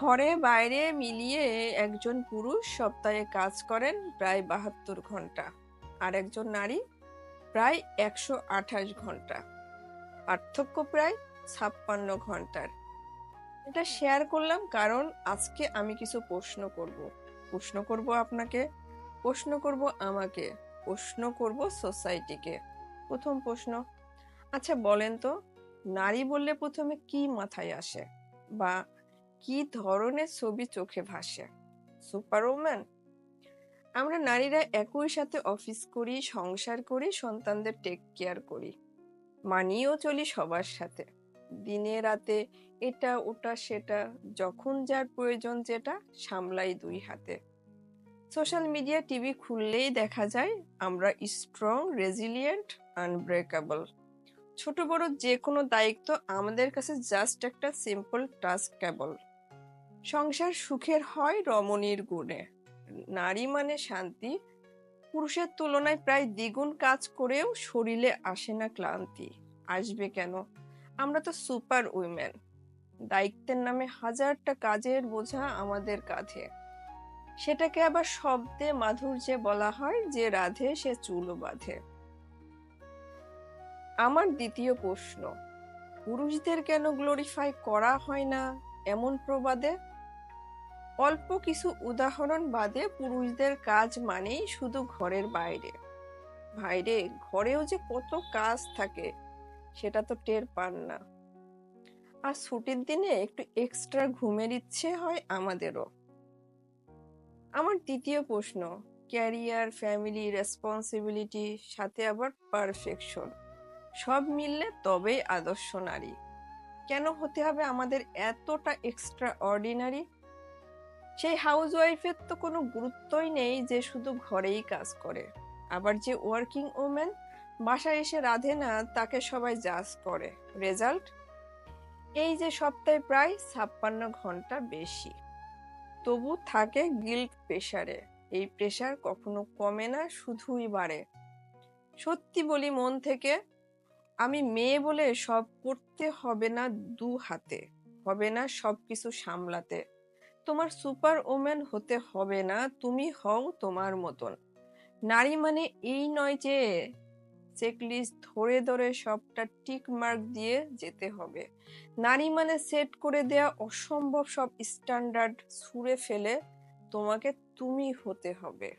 ঘরে বাইরে মিলিয়ে একজন পুরুষ সপ্তাহে কাজ করেন প্রায় বাহাত্তর ঘণ্টা। আর একজন নারী প্রায় একশো আঠাশ ঘণ্টা। পার্থক্য প্রায় ছাপ্পান্ন ঘণ্টার। এটা শেয়ার করলাম কারণ আজকে আমি কিছু প্রশ্ন করব। প্রশ্ন করব আপনাকে, প্রশ্ন করব আমাকে, প্রশ্ন করব সোসাইটিকে প্রথম প্রশ্ন আচ্ছা বলেন তো, নারী বললে প্রথমে কি মাথায় আসে? বা কি ধরনের ছবি চোখে ভাসে? সুপারওম্যান? আমরা নারীরা একই সাথে অফিস করি, সংসার করি, সন্তানদের টেক কেয়ার করি। মানিয়েও চলি সবার সাথে। দিনে রাতে এটা, ওটা, সেটা, যখন যার প্রয়োজন যেটা, সামলাই দুই হাতে। সোশ্যাল মিডিয়া, টিভি খুললেই দেখা যায়, আমরা স্ট্রং রেজিলিয়েন্ট আনব্রেকেবল ছোট বড় যে কোনো দায়িত্ব আমাদের কাছে জাস্ট একটা সিম্পল টাস্ক কেবল সংসার সুখের হয় রমণীর গুণে। নারী মানে শান্তি, পুরুষের তুলনায় প্রায় দ্বিগুণ কাজ করেও শরীরে আসে না ক্লান্তি। আসবে কেন? আমরা তো সুপার উইমেন। দায়িত্বের নামে হাজারটা কাজের বোঝা আমাদের কাঁধে। সেটাকে আবার শব্দে মাধুর্যে বলা হয় যে রাধে সে চুলো বাঁধে। আমার দ্বিতীয় প্রশ্ন, পুরুষদের কেন গ্লোরিফাই করা হয় না? এমন প্রবাদে? অল্প কিছু উদাহরণ বাদে পুরুষদের কাজ মানেই শুধু ঘরের বাইরে। বাইরে ঘরেও যে কত কাজ থাকে, সেটা তো টের পান না। আর ছুটির দিনে একটু এক্সট্রা ঘুমের ইচ্ছে হয় আমাদেরও। আমার দ্বিতীয় প্রশ্ন ক্যারিয়ার ফ্যামিলি রেসপন্সিবিলিটি সাথে আবার পারফেকশন সব মিললে তবেই আদর্শ নারী। কেন হতে হবে আমাদের এতটা এক্সট্রা অর্ডিনারি সেই হাউস ওয়াইফের তো কোনো গুরুত্বই নেই যে শুধু ঘরেই কাজ করে। আবার যে ওয়ার্কিং ওমেন বাসায় এসে রাধে না, তাকে সবাই জাজ করে। রেজাল্ট এই যে সপ্তাহে প্রায় ছাপ্পান্ন ঘণ্টা বেশি। তবু থাকে গিল্ট প্রেশারে এই প্রেশার কখনো কমে না, শুধুই বাড়ে। সত্যি বলি মন থেকে আমি মেয়ে বলে সব করতে হবে না দু হাতে, হবে না সব কিছু সামলাতে। তোমার সুপার ওমেন হতে হবে না, তুমি হও তোমার মতন। নারী মানে এই নয় যে চেকলিস্ট ধরে ধরে সবটা টিক মার্ক দিয়ে যেতে হবে। নারী মানে সেট করে দেয়া অসম্ভব সব স্ট্যান্ডার্ড ছুঁড়ে ফেলে তোমাকে তুমি হতে হবে।